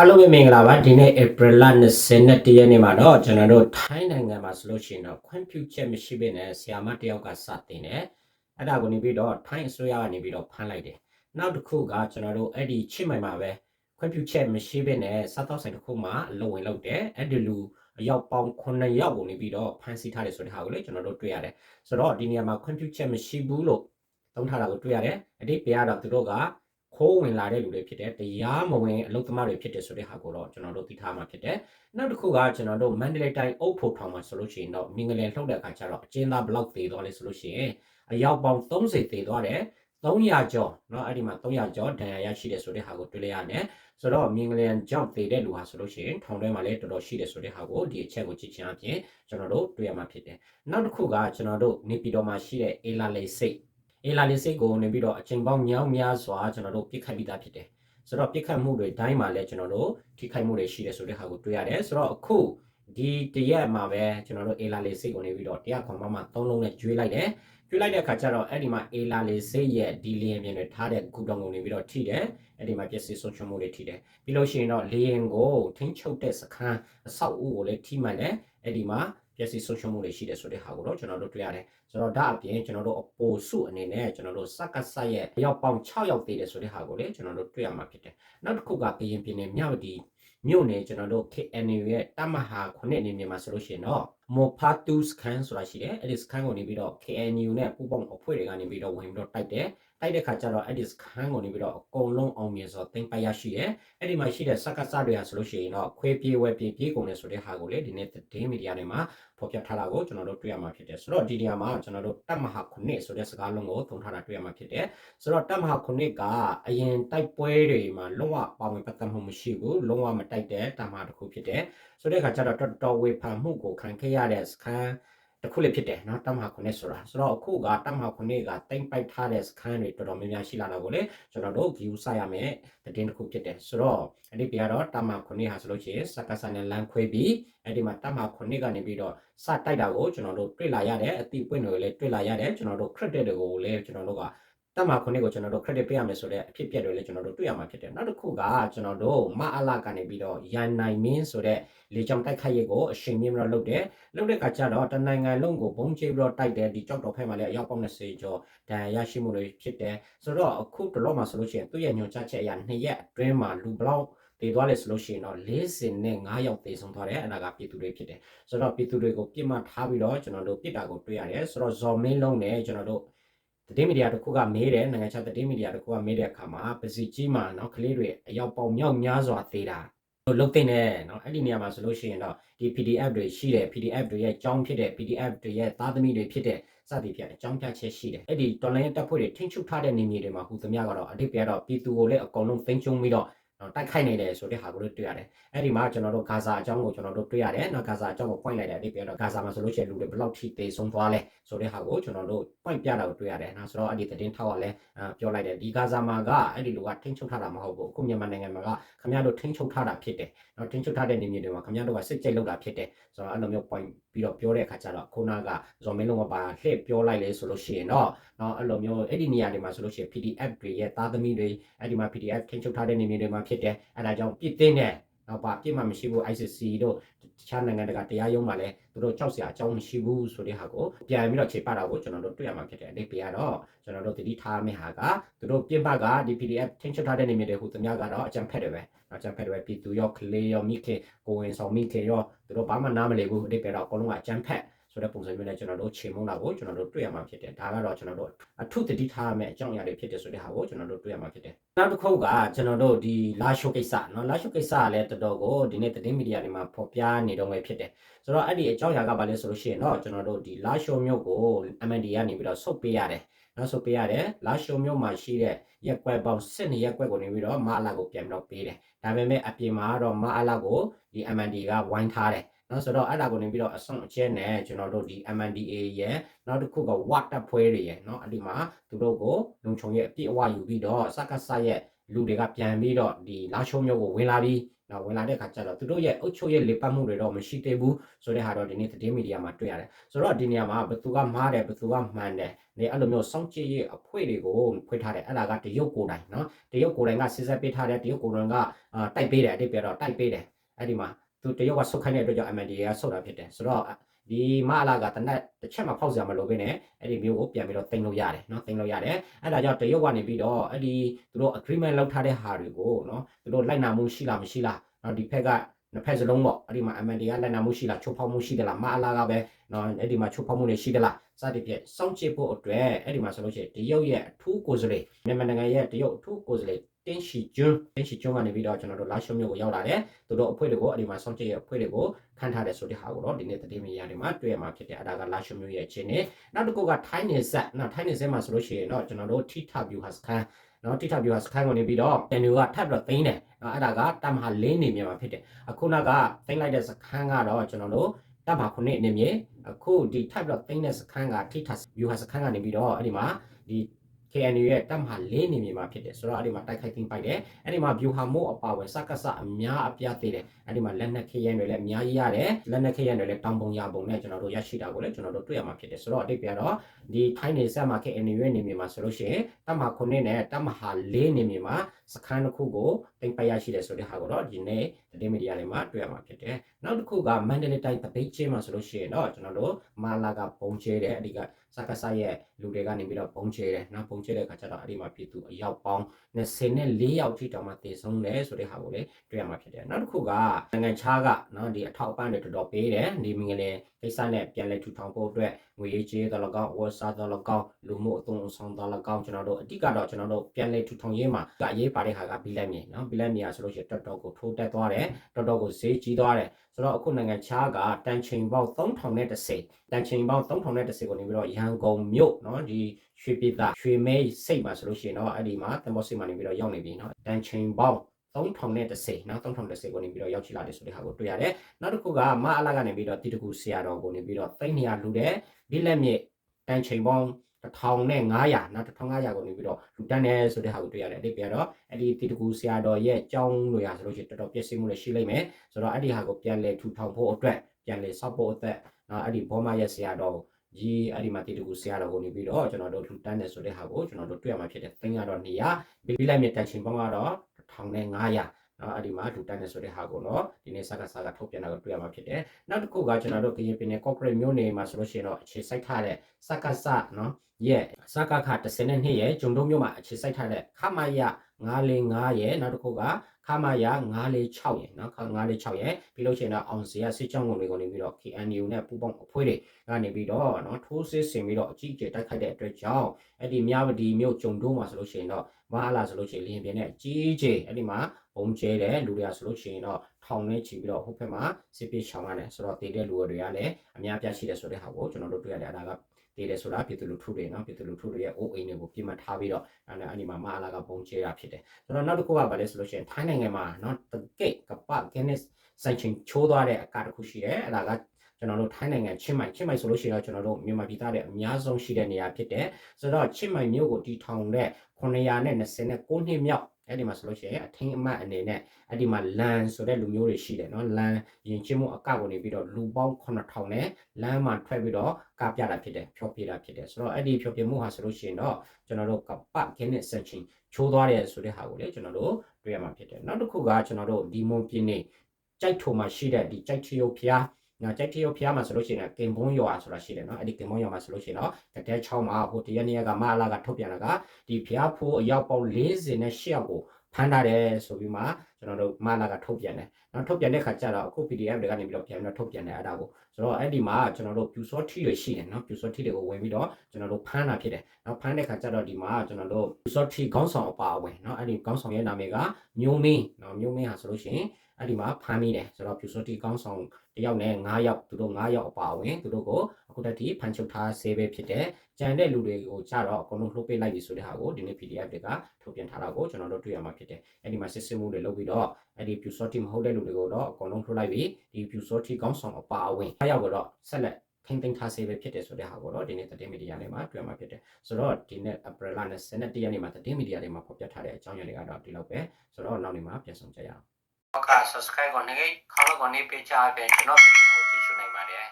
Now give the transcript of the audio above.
အားလုံးပဲမင်္ဂလာပါဒီနေ့ April လ21ရက်နေ့မှာတော့ကျွန်တော်တို့ထိုင်းနိုင်ငံမှာဆိုလို့ရှိရင်တော့ခွင့်ပြုချက်မရှိဘဲနဲ့ဆီယာမတစ်ယောက်ကစတင်တယ်အဲ့ဒါကိုနေပြီးတော့ထိုင်းအစိုးရကနေပြီးတော့ဖမ်းလိုက်တယ်နောက်တစ်ခုကကျွန်တော်တို့အဲ့ဒီချစ်မိုင်မှာပဲခွင့်ပြုချက်မရှိဘဲနဲ့စားတော့ဆိုင်တစ်ခုမှာအလုံဝင်လုပ်တယ်အဲ့ဒီလူအယောက်ပေါင်း9ယောက်ကိုနေပြီးတော့ဖမ်းဆီးထားတယ်ဆိုတဲ့ဟာကိုလေကျွန်တော်တို့တွေ့ရတယ်ဆိုတော့ဒီနေရာမှာခွင့်ပြုချက်မရှိဘူးလို့သုံးထားတာကိုတွေ့ရတယ်အတိတ်ပြကတော့သူတို့က ခိုးဝင်လာတဲ့လူတွေဖြစ်တယ်တရားမဝင်အလုပ်သမားတွေဖြစ်တယ်ဆိုတဲ့ဟာကိုတော့ကျွန်တော်တို့သိထားမှာဖြစ်တယ်နောက်တစ်ခုကကျွန်တော်တို့မန္တလေးတိုင်းအုပ်ဖို့ထောင်မှာဆိုလို့ရှိရင်တော့မင်္ဂလင်လှုပ်တဲ့အခါကျတော့အကျဉ်းသားဘလောက်သေးသွားလဲဆိုလို့ရှိရင်အယောက်ပေါင်း30သေးသွားတယ်300ကျော်เนาะအဲ့ဒီမှာ300ကျော်ဒဏ်ရာရရှိတယ်ဆိုတဲ့ဟာကိုတွေ့လိုက်ရတယ်ဆိုတော့မင်္ဂလင်ကြောင့်သေးတဲ့လူဟာဆိုလို့ရှိရင်ထောင်ထဲမှာလည်းတော်တော်ရှိတယ်ဆိုတဲ့ဟာကိုဒီအချက်ကိုကြည့်ချင်အပြင်ကျွန်တော်တို့တွေ့ရမှာဖြစ်တယ်နောက်တစ်ခုကကျွန်တော်တို့နေပြည်တော်မှာရှိတဲ့အေလာလေစိတ် အေလာလေးစိတ်ကိုနေပြီးတော့အချိန်ပေါင်းမြောင်းများစွာကျွန်တော်တို့ပြစ်ခတ်ပြီးသားဖြစ်တယ်ဆိုတော့ပြစ်ခတ်မှုတွေတိုင်းမှာလည်းကျွန်တော်တို့ထိခိုက်မှုတွေရှိတယ်ဆိုတဲ့ဟာကိုတွေ့ရတယ်ဆိုတော့အခုဒီတရက်မှာပဲကျွန်တော်တို့အေလာလေးစိတ်ကိုနေပြီးတော့တရားခွန်မမှာ၃လုံးနဲ့ကျွေးလိုက်တယ်ကျွေးလိုက်တဲ့အခါကျတော့အဲ့ဒီမှာအေလာလေးစိတ်ရဲ့ဒီလီယံပြင်တွေထားတဲ့ဂူတောင်ကိုနေပြီးတော့ထိတယ်အဲ့ဒီမှာပျက်စီးဆုံးရှုံးမှုတွေထိတယ်ပြီးလို့ရှိရင်တော့လေရင်ကိုထိန်းချုပ်တဲ့စခန်းအဆောက်အဦကိုလည်းထိမှန်တယ်အဲ့ဒီမှာ ပျက်စီးဆုံးရှုံးမှုတွေရှိတယ်ဆိုတဲ့ဟာကိုတော့ကျွန်တော်တို့တွေ့ရတယ်ဆိုတော့ဒါအပြင်ကျွန်တော်တို့အပိုစုအနေနဲ့ကျွန်တော်တို့စက္ကစရဲ့အယောက်ပေါင်း6ယောက်သေးတယ်ဆိုတဲ့ဟာကိုလေကျွန်တော်တို့တွေ့ရမှာဖြစ်တယ်။နောက်တစ်ခုကကရင်ပြည်နယ်မြောက်ဒီမြို့နယ်ကျွန်တော်တို့ KNU ရဲ့တမဟာခုနှစ်အနေနဲ့မှာဆိုလို့ရှိရင်တော့မောဖာတူစကန်ဆိုတာရှိတယ်။အဲ့ဒီစကန်ကိုနေပြီးတော့ KNU နဲ့ပူးပေါင်းအဖွဲ့တွေကနေပြီးတော့ဝင်ပြီးတော့တိုက်တယ်။ တိုက်တဲ့ခါကျတော့အဲ့ဒီစကန်ကိုနေပြီးတော့အကုန်လုံးအောင်မြင်စွာတင်ပိုက်ရရှိတယ်။အဲ့ဒီမှာရှိတဲ့စက္ကစတွေဟာဆိုလို့ရှိရင်တော့ခွဲပြေးဝဲပြေးပြေးကုန်တယ်ဆိုတဲ့ဟာကိုလေဒီနေ့သတင်းမီဒီယာတွေမှာဖော်ပြထားတာကိုကျွန်တော်တို့တွေ့ရမှာဖြစ်တယ်ဆိုတော့ဒီနေရာမှာကျွန်တော်တို့တပ်မဟာခုနှစ်ဆိုတဲ့စကားလုံးကိုသုံးထားတာတွေ့ရမှာဖြစ်တယ်ဆိုတော့တပ်မဟာခုနှစ်ကအရင်တိုက်ပွဲတွေမှာလုံးဝပါဝင်ပတ်သက်မှုမရှိဘူးလုံးဝမတိုက်တဲ့တပ်မဟာတစ်ခုဖြစ်တယ်ဆိုတဲ့အခါကျတော့တော်တော်ဝေဖန်မှုကိုခံခဲ့ရတဲ့စခန်း တစ်ခုလည်းဖြစ်တယ်နော်တပ်မဟာခုနှစ်ဆိုတာဆိုတော့အခုကတပ်မဟာခုနှစ်ကတိမ့်ပိုက်ထားတဲ့စခန်းတွေတော်တော်များများရှိလာတာကိုလေကျွန်တော်တို့ view စရမယ်တဲ့တစ်ခုဖြစ်တယ်ဆိုတော့အဲ့ဒီပြတော့တပ်မဟာခုနှစ်ဟာဆိုလို့ရှိရင်စက္ကစနဲ့လမ်းခွဲပြီးအဲ့ဒီမှာတပ်မဟာခုနှစ်ကနေပြီးတော့စတိုက်တာကိုကျွန်တော်တို့တွေ့လာရတယ်အတိပွင့်တွေလည်းတွေ့လာရတယ်ကျွန်တော်တို့ credit တွေကိုလည်းကျွန်တော်တို့က တက်မှာခုနှစ်ကိုကျွန်တော်တို့ credit ပေးရမယ်ဆိုတဲ့အဖြစ်အပျက်တွေလည်းကျွန်တော်တို့တွေ့ရမှာဖြစ်တယ်နောက်တစ်ခုကကျွန်တော်တို့မအလာကနေပြီးတော့ရန်နိုင်မင်းဆိုတဲ့လေကြောင်းတိုက်ခိုက်ရေးကိုအရှိန်မြင့်ပြီးတော့လုပ်တယ်လုပ်တဲ့အခါကျတော့တနိုင်ငံလုံးကိုဘုံကျဲပြီးတော့တိုက်တယ်ဒီကြောက်တော်ဖက်မှာလည်းအယောက်ပေါင်း20ကျော်ဒဏ်ရာရရှိမှုတွေဖြစ်တယ်ဆိုတော့အခုတလောမှာဆိုလို့ရှိရင်သူ့ရဲ့ညွှန်ကြားချက်အရ2ရက်အတွင်းမှာလူဘလောက်တည်သွားလဲဆိုလို့ရှိရင်တော့40နဲ့5ယောက်တည်ဆုံးသွားတယ်အဲ့ဒါကပြည်သူတွေဖြစ်တယ်ဆိုတော့ပြည်သူတွေကိုပြစ်မှတ်ထားပြီးတော့ကျွန်တော်တို့ပြစ်တာကိုတွေ့ရတယ်ဆိုတော့ဇော်မင်းလုံးနဲ့ကျွန်တော်တို့ သတင်းမီဒီယာတစ်ခုကမေးတယ်နိုင်ငံခြားသတင်းမီဒီယာတစ်ခုကမေးတဲ့အခါမှာပစီကြီးမှာเนาะကလေးတွေအယောက်ပေါင်းမြောက်များစွာသေးတာလုတ်တဲ့နဲ့เนาะအဲ့ဒီနေရာမှာဆိုလို့ရှိရင်တော့ဒီ PDF တွေရှိတယ် PDF တွေရဲ့အကြောင်းဖြစ်တဲ့ PDF တွေရဲ့သားသမီးတွေဖြစ်တဲ့စသည်ဖြင့်အကြောင်းပြချက်ရှိတယ်အဲ့ဒီတော်လိုင်းတပ်ဖွဲ့တွေထိန်းချုပ်ထားတဲ့နေမြေတွေမှာဟူသမျှကတော့အတိတ်ပြတော့ပြည်သူကိုလည်းအကုန်လုံးသိမ်းကျုံပြီးတော့ နော်တိုက်ခိုက်နေတယ်ဆိုတဲ့ဟာကိုလည်းတွေ့ရတယ်။အဲ့ဒီမှာကျွန်တော်တို့ဂါဇာအကြောင်းကိုကျွန်တော်တို့တွေ့ရတယ်။နော်ဂါဇာအကြောင်းကို point လိုက်တယ်အတိတ်ပြတော့ဂါဇာမှာဆိုလို့ရှိရင်လူတွေဘယ်လောက်ထိတေဆုံးသွားလဲဆိုတဲ့ဟာကိုကျွန်တော်တို့ point ပြတာကိုတွေ့ရတယ်။နော်ဆိုတော့အဲ့ဒီသတင်းထောက်ကလည်းပြောလိုက်တယ်ဒီဂါဇာမှာကအဲ့ဒီလူကထိန်းချုပ်ထားတာမဟုတ်ဘူး။အခုမြန်မာနိုင်ငံမှာကခင်ဗျားတို့ထိန်းချုပ်ထားတာဖြစ်တယ်။နော်ထိန်းချုပ်ထားတဲ့နေမြေတွေမှာခင်ဗျားတို့ကစစ်ကြိတ်လုပ်တာဖြစ်တယ်။ဆိုတော့အဲ့လိုမျိုး point ပြီးတော့ပြောတဲ့အခါကျတော့ခုနကဇော်မင်းလုံးကပါလှည့်ပြောလိုက်လေဆိုလို့ရှိရင်တော့နော်အဲ့လိုမျိုးအဲ့ဒီနေရာတွေမှာဆိုလို့ရှိရင် PDF တွေရဲ့သားသမီးတွေအဲ့ဒီမှာ PDF ထိန်းချုပ်ထားတဲ့နေမြေတွေမှာဖြစ်တယ်အဲ့ဒါကြောင့်ပြစ်သိတဲ့ တော့ပါပြစ်မှမရှိဘူး ICC တို့တခြားနိုင်ငံတကာတရားရုံးမှာလည်းသူတို့ကြောက်စရာအကြောင်းမရှိဘူးဆိုတဲ့ဟာကိုပြန်ပြီးတော့ခြေပတ်တာကိုကျွန်တော်တို့တွေ့ရမှာဖြစ်တယ်အဲ့ဒီပြတော့ကျွန်တော်တို့တတိထားမယ့်ဟာကသူတို့ပြစ်ပတ်ကဒီ PDF ထိန်းချုပ်ထားတဲ့နေမြေတွေဟိုသမျှကတော့အကြံဖက်တွေပဲအကြံဖက်တွေပဲပြည်သူရောကလေးရောမိခင်ကိုဝင်ဆောင်မိခင်ရောသူတို့ဘာမှနားမလည်ဘူးအဲ့ဒီပြတော့အကုန်လုံးကအကြံဖက် ဆိုတဲ့ပုံစံမျိုးနဲ့ကျွန်တော်တို့ခြေမုံတာကိုကျွန်တော်တို့တွေ့ရမှာဖြစ်တယ်ဒါကတော့ကျွန်တော်တို့အထုတတိထားရမယ့်အကြောင်းအရာတွေဖြစ်တယ်ဆိုတဲ့ဟာကိုကျွန်တော်တို့တွေ့ရမှာဖြစ်တယ်နောက်တစ်ခုကကျွန်တော်တို့ဒီလာရှိုကိစ္စเนาะလာရှိုကိစ္စကလည်းတော်တော်ကိုဒီနေ့သတင်းမီဒီယာတွေမှာဖော်ပြနေတော့ပဲဖြစ်တယ်ဆိုတော့အဲ့ဒီအကြောင်းအရာကဘာလဲဆိုလို့ရှိရင်တော့ကျွန်တော်တို့ဒီလာရှိုမျိုးကို MND ကနေပြီးတော့ဆုတ်ပေးရတယ်နောက်ဆုတ်ပေးရတယ်လာရှိုမျိုးမှာရှိတဲ့ရက်ကွက်ပေါင်းစစ်နေရက်ကွက်ကိုနေပြီးတော့မအလာကိုပြန်ပြီးတော့ပေးတယ်ဒါပေမဲ့အပြင်မှာတော့မအလာကိုဒီ MND ကဝိုင်းထားတယ် နော်ဆိုတော့အဲ့ဒါကိုနေပြီးတော့အဆုံးအကျဲနဲ့ကျွန်တော်တို့ဒီ MNDA ရဲ့နောက်တစ်ခုက watt တပ်ဖွဲတွေရဲ့နော်အဲ့ဒီမှာသူတို့ကိုလုံခြုံရဲ့အပြည့်အဝယူပြီးတော့စက္ကစရဲ့လူတွေကပြန်ပြီးတော့ဒီလာချုံမျိုးကိုဝင်လာပြီးနော်ဝင်လာတဲ့ခါကျတော့သူတို့ရဲ့အုပ်ချုပ်ရေးလေပတ်မှုတွေတော့မရှိသေးဘူးဆိုတဲ့ဟာတော့ဒီနေ့သတင်းမီဒီယာမှာတွေ့ရတယ်ဆိုတော့ဒီနေရာမှာဘသူကမှားတယ်ဘသူကမှန်တယ်ဒီအဲ့လိုမျိုးစောင့်ကြည့်ရေးအဖွဲ့တွေကိုဖွင့်ထားတယ်အဲ့ဒါကတရုတ်ကိုယ်တိုင်နော်တရုတ်ကိုယ်တိုင်ကစစ်ဆက်ပေးထားတယ်တရုတ်ကိုယ်တိုင်ကအာတိုက်ပေးတယ်အတိတ်ပြတော့တိုက်ပေးတယ်အဲ့ဒီမှာ သူတရုတ်ကဆုတ်ခိုင်းတဲ့အတွက်ကြောင့် MNDA ကဆုတ်တာဖြစ်တယ်ဆိုတော့ဒီမအလာကတနက်တစ်ချက်မှဖောက်စရာမလိုဘဲနဲ့အဲ့ဒီမျိုးကိုပြန်ပြီးတော့တင်လို့ရတယ်နော်တင်လို့ရတယ်အဲ့ဒါကြောင့်တရုတ်ကနေပြီးတော့အဲ့ဒီသူတို့ agreement လောက်ထားတဲ့ဟာတွေကိုနော်သူတို့လိုက်နာမှုရှိလားမရှိလားနော်ဒီဖက်ကနှစ်ဖက်စလုံးပေါ့အဲ့ဒီမှာ MND ကလိုက်နာမှုရှိလားချုပ်ဖောက်မှုရှိသလားမအလာကပဲနော်အဲ့ဒီမှာချုပ်ဖောက်မှုတွေရှိသလားစသဖြင့်စောင့်ကြည့်ဖို့အတွက်အဲ့ဒီမှာဆိုလို့ရှိရင်တရုတ်ရဲ့အထူးကိုယ်စားလှယ်မြန်မာနိုင်ငံရဲ့တရုတ်အထူးကိုယ်စားလှယ် တင်းရှီကျွန်းတင်းရှီကျွန်းကနေပြီးတော့ကျွန်တော်တို့လာရှုံမျိုးကိုရောက်လာတယ်သူတို့အဖွဲ့တွေကိုအဲ့ဒီမှာစောင့်ကြည့်ရဲ့အဖွဲ့တွေကိုခန့်ထားတယ်ဆိုတဲ့ဟာကိုတော့ဒီနေ့သတင်းမီဒီယာတွေမှာတွေ့ရမှာဖြစ်တယ်အဲ့ဒါကလာရှုံမျိုးရဲ့အခြေအနေနောက်တစ်ခုကထိုင်းနေဆက်နော်ထိုင်းနေဆက်မှာဆိုလို့ရှိရင်တော့ကျွန်တော်တို့ထိထဗျူဟာစခန်းနော်တိထဗျူဟာစခန်းကနေပြီးတော့တန်ညူကထပ်ပြီးတော့သိမ်းတယ်နော်အဲ့ဒါကတမဟာ၄နေမြေမှာဖြစ်တယ်အခုနောက်ကသိမ်းလိုက်တဲ့စခန်းကတော့ကျွန်တော်တို့တမဟာ9နေမြေအခုဒီထပ်ပြီးတော့သိမ်းတဲ့စခန်းကထိထဗျူဟာစခန်းကနေပြီးတော့အဲ့ဒီမှာဒီ KNU ရဲ့တပ်မဟာ၄နေမြေမှာဖြစ်တယ်ဆိုတော့အဲ့ဒီမှာတိုက်ခိုက်သိမ်းပိုက်တယ်အဲ့ဒီမှာ view ဟာမို့အပါဝင်စက္ကစအများအပြားသေးတယ်အဲ့ဒီမှာလက်နက်ခရမ်းတွေလည်းအများကြီးရတယ်လက်နက်ခရမ်းတွေလည်းတောင်ပုံရပုံနဲ့ကျွန်တော်တို့ရရှိတာကိုလည်းကျွန်တော်တို့တွေ့ရမှာဖြစ်တယ်ဆိုတော့အတိတ်ပြတော့ဒီထိုင်းနေဆက်မှာ KNU ရဲ့နေမြေမှာဆိုလို့ရှိရင်တပ်မဟာ9နဲ့တပ်မဟာ4နေမြေမှာစခန်းတစ်ခုကိုတင်ပိုက်ရရှိတယ်ဆိုတဲ့ဟာကိုတော့ဒီနေ့သတင်းမီဒီယာတွေမှာတွေ့ရမှာဖြစ်တယ်နောက်တစ်ခုကမန္တလေးတိုင်းတပိတ်ချင်းမှာဆိုလို့ရှိရင်တော့ကျွန်တော်တို့မာလာကပုံချဲတယ်အဓိက စက္ကစရဲ့လူတွေကနေပြီးတော့ပုံချဲတယ်နောက်ပုံချဲတဲ့အခါကျတော့အဲ့ဒီမှာပြည်သူအယောက်ပေါင်း24ယောက်ထိတောင်မှတည်ဆုံးတယ်ဆိုတဲ့ဟာကိုလည်းတွေ့ရမှာဖြစ်တယ်နောက်တစ်ခုကနိုင်ငံခြားကနော်ဒီအထောက်အပံ့တွေတော်တော်ပေးတယ်ဒီမင်္ဂလာကိစ္စနဲ့ပြန်လည်ထူထောင်ဖို့အတွက်ငွေရေးကြေးတော်လကောက်ဝတ်စားတော်လကောက်လူမှုအသွင်အဆောင်တော်လကောက်ကျွန်တော်တို့အဓိကတော့ကျွန်တော်တို့ပြန်လည်ထူထောင်ရေးမှာအရေးပါတဲ့ဟာကဘီလက်မြေနော်ဘီလက်မြေဆိုလို့ရှိရင်တော်တော်ကိုထိုးတက်သွားတယ်တော်တော်ကိုဈေးကြီးသွားတယ်ဆိုတော့အခုနိုင်ငံခြားကတန်ချိန်ပေါက်3000နဲ့30တန်ချိန်ပေါက်3000နဲ့30ကိုနေပြီးတော့ရန်ကုန်မြို့နော်ဒီ ရွှေပြည်သာရွှေမဲစိတ်မှာဆိုလို့ရှိရင်တော့အဲ့ဒီမှာတမောစိတ်မှာနေပြီးတော့ရောက်နေပြီနော်တန်ချိန်ပေါက်3000နဲ့30နော်3030ကိုနေပြီးတော့ရောက်ချလာတယ်ဆိုတဲ့ဟာကိုတွေ့ရတယ်နောက်တစ်ခုကမအလာကနေပြီးတော့တိတကူဆရာတော်ကိုနေပြီးတော့သိန်း200လူတဲ့ဘီလက်မြေတန်ချိန်ပေါက်1500နော်1500ကိုနေပြီးတော့လူတန်းတယ်ဆိုတဲ့ဟာကိုတွေ့ရတယ်အဲ့ဒီပြတော့အဲ့ဒီတိတကူဆရာတော်ရဲ့အကြောင်းတွေဟာဆိုလို့ရှိရင်တော်တော်ပြည့်စုံမှုလည်းရှိလိမ့်မယ်ဆိုတော့အဲ့ဒီဟာကိုပြန်လဲထူထောင်ဖို့အတွက်ပြန်လဲဆောက်ဖို့အတွက်နော်အဲ့ဒီဘောမရဲ့ဆရာတော် ကြီးအဲ့ဒီမှာတိတကူဆရာတော်ကိုနေပြီးတော့ကျွန်တော်တို့လူတန်းတယ်ဆိုတဲ့ဟာကိုကျွန်တော်တို့တွေ့ရမှာဖြစ်တယ်သိန်းကတော့200ဘီလိုက်မြတန်ချိန်ပေါင်းကတော့1500နော်အဲ့ဒီမှာဒူတန်နေဆိုတဲ့ဟာကိုတော့ဒီနေ့စကားစကားထုတ်ပြန်တာကိုတွေ့ရမှာဖြစ်တယ်နောက်တစ်ခုကကျွန်တော်တို့ကရင်ပြည်နယ် corporate မျိုးနေမှာဆိုလို့ရှိရင်တော့အခြေစိုက်ထားတဲ့စကားစနော်ရဲ့စကားခ32ရဲ့ဂျုံတုံးမျိုးမှာအခြေစိုက်ထားတဲ့ခမရ945ရဲ့နောက်တစ်ခုကခ မရ946ရဲ့နော်946ရဲ့ပြီးလို့ရှိရင်တော့အောင်စီရစစ်ကြောင်းဝင်တွေကိုနေပြီးတော့ KNU နဲ့ပူးပေါင်းအဖွဲ့တွေကနေပြီးတော့နော်ထိုးစစ်ဆင်ပြီးတော့အကြီးအကျယ်တိုက်ခိုက်တဲ့အတွက်ကြောင့်အဲ့ဒီမြဝတီမြို့ဂျုံတုံးမှာဆိုလို့ရှိရင်တော့မဟာလာဆိုလို့ရှိရင်လင်းပြင်းနဲ့အကြီးအကျယ်အဲ့ဒီမှာပုံကျဲတယ်လူတွေကဆိုလို့ရှိရင်တော့ထောင်နဲ့ချီပြီးတော့ဟိုဘက်မှာစစ်ပစ်ချောင်းရတယ်ဆိုတော့တည်တဲ့လူတွေကလည်းအများပြရှိတယ်ဆိုတဲ့ဟာကိုကျွန်တော်တို့တွေ့ရတယ်အဲ့ဒါက တည်တယ်ဆိုတာပြည်သူလူထုတွေနော်ပြည်သူလူထုတွေရဲ့အိုးအိမ်တွေကိုပြစ်မှတ်ထားပြီးတော့အဲ့ဒါအဲ့ဒီမှာမအားလာကပုံကျဲတာဖြစ်တယ်ဆိုတော့နောက်တစ်ခုကဘာလဲဆိုလို့ရှိရင်ထိုင်းနိုင်ငံမှာနော်တကိတ်ကပဂင်းနစ်ဆိုင်ချင်းချိုးသွားတဲ့အကာတစ်ခုရှိတယ်အဲ့ဒါကကျွန်တော်တို့ထိုင်းနိုင်ငံချင်းမိုင်ချင်းမိုင်ဆိုလို့ရှိရင်တော့ကျွန်တော်တို့မြန်မာပြည်သားတွေအများဆုံးရှိတဲ့နေရာဖြစ်တယ်ဆိုတော့ချင်းမိုင်မြို့ကိုတီထောင်တဲ့929နှစ်မြောက် အဲ့ဒီမှာဆိုလို့ရှိရင်အထင်းအမတ်အနေနဲ့အဲ့ဒီမှာလန်ဆိုတဲ့လူမျိုးတွေရှိတယ်နော်လန်ရင်ချင်းမှုအကောက်ကနေပြီးတော့လူပေါင်း9000နဲ့လမ်းမှာထွက်ပြီးတော့ကပြတာဖြစ်တယ်ဖြောပြတာဖြစ်တယ်ဆိုတော့အဲ့ဒီဖြောပြမှုဟာဆိုလို့ရှိရင်တော့ကျွန်တော်တို့ကပတ်ခင်းနဲ့ဆက်ချင်းချိုးသွားတယ်ဆိုတဲ့ဟာကိုလေကျွန်တော်တို့တွေ့ရမှာဖြစ်တယ်နောက်တစ်ခုကကျွန်တော်တို့ဒီမွန်ပြင်းနေကြိုက်ထုံမှာရှိတဲ့ဒီကြိုက်ချီယိုဖျား နော်ကြိုက်ထီယိုဖျားမှာဆိုလို့ရှိရင်ကင်ဘွန်ရွာဆိုတာရှိတယ်နော်အဲ့ဒီကင်ဘွန်ရွာမှာဆိုလို့ရှိရင်တော့တတဲချောင်းမှာဟိုတရနေ့ကမအလာကထုတ်ပြန်တာကဒီဖျားဖိုးအယောက်ပေါင်း48ယောက်ကိုဖမ်းထားတယ်ဆိုပြီးမှကျွန်တော်တို့မလာကထုတ်ပြန်တယ်။နော်ထုတ်ပြန်တဲ့ခါကျတော့အခု PDF တွေကနေပြီးတော့ပြန်ပြီးတော့ထုတ်ပြန်တယ်အဲ့ဒါကိုဆိုတော့အဲ့ဒီမှာကျွန်တော်တို့ပြူစောထီတွေရှိတယ်နော်ပြူစောထီတွေကိုဝင်ပြီးတော့ကျွန်တော်တို့ဖမ်းတာဖြစ်တယ်။နော်ဖမ်းတဲ့ခါကျတော့ဒီမှာကျွန်တော်တို့ပြူစောထီခေါင်းဆောင်အပါအဝင်နော်အဲ့ဒီခေါင်းဆောင်ရဲ့နာမည်ကမျိုးမင်းနော်မျိုးမင်းဟာဆိုလို့ရှိရင်အဲ့ဒီမှာဖမ်းမိတယ်ဆိုတော့ပြူစောထီခေါင်းဆောင်တယောက်နဲ့9ယောက်သူတို့9ယောက်အပါအဝင်သူတို့ကိုအခုတည်းဖမ်းချုပ်ထားဆေးပဲဖြစ်တယ်။ကြံတဲ့လူတွေကိုကြတော့အကုန်လုံးလှုပ်ပေးလိုက်ပြီဆိုတဲ့ဟာကိုဒီနေ့ PDF တွေကထုတ်ပြန်ထားတာကိုကျွန်တော်တို့တွေ့ရမှာဖြစ်တယ်။အဲ့ဒီမှာစစ်စစ်မှုတွေလုပ်ပြီးတော့ အဲ့ဒီ Pure Sorty မဟုတ်တဲ့လူတွေကိုတော့အကုန်လုံးထုတ်လိုက်ပြီးဒီ Pure Sorty ကောင်းဆောင်အပါအဝင်အားရောက်တော့ဆက်လက်ထိမ့်သိမ်းထားစေပဲဖြစ်တယ်ဆိုတဲ့ဟာကိုတော့ဒီနေ့သတင်းမီဒီယာတွေမှာတွေ့မှာဖြစ်တယ်ဆိုတော့ဒီနေ့ April လနဲ့7ရက်နေ့မှာသတင်းမီဒီယာတွေမှာဖော်ပြထားတဲ့အကြောင်းအရာတွေကတော့ဒီလောက်ပဲဆိုတော့နောက်နေ့မှာပြန်ဆောင်ကြရအောင်ဟုတ်ကဲ့ subscribe ကိုနေခေါင်းကိုနေပေးချအပြင်ကျွန်တော်ဗီဒီယိုကိုကြည့်ရှုနိုင်ပါတယ်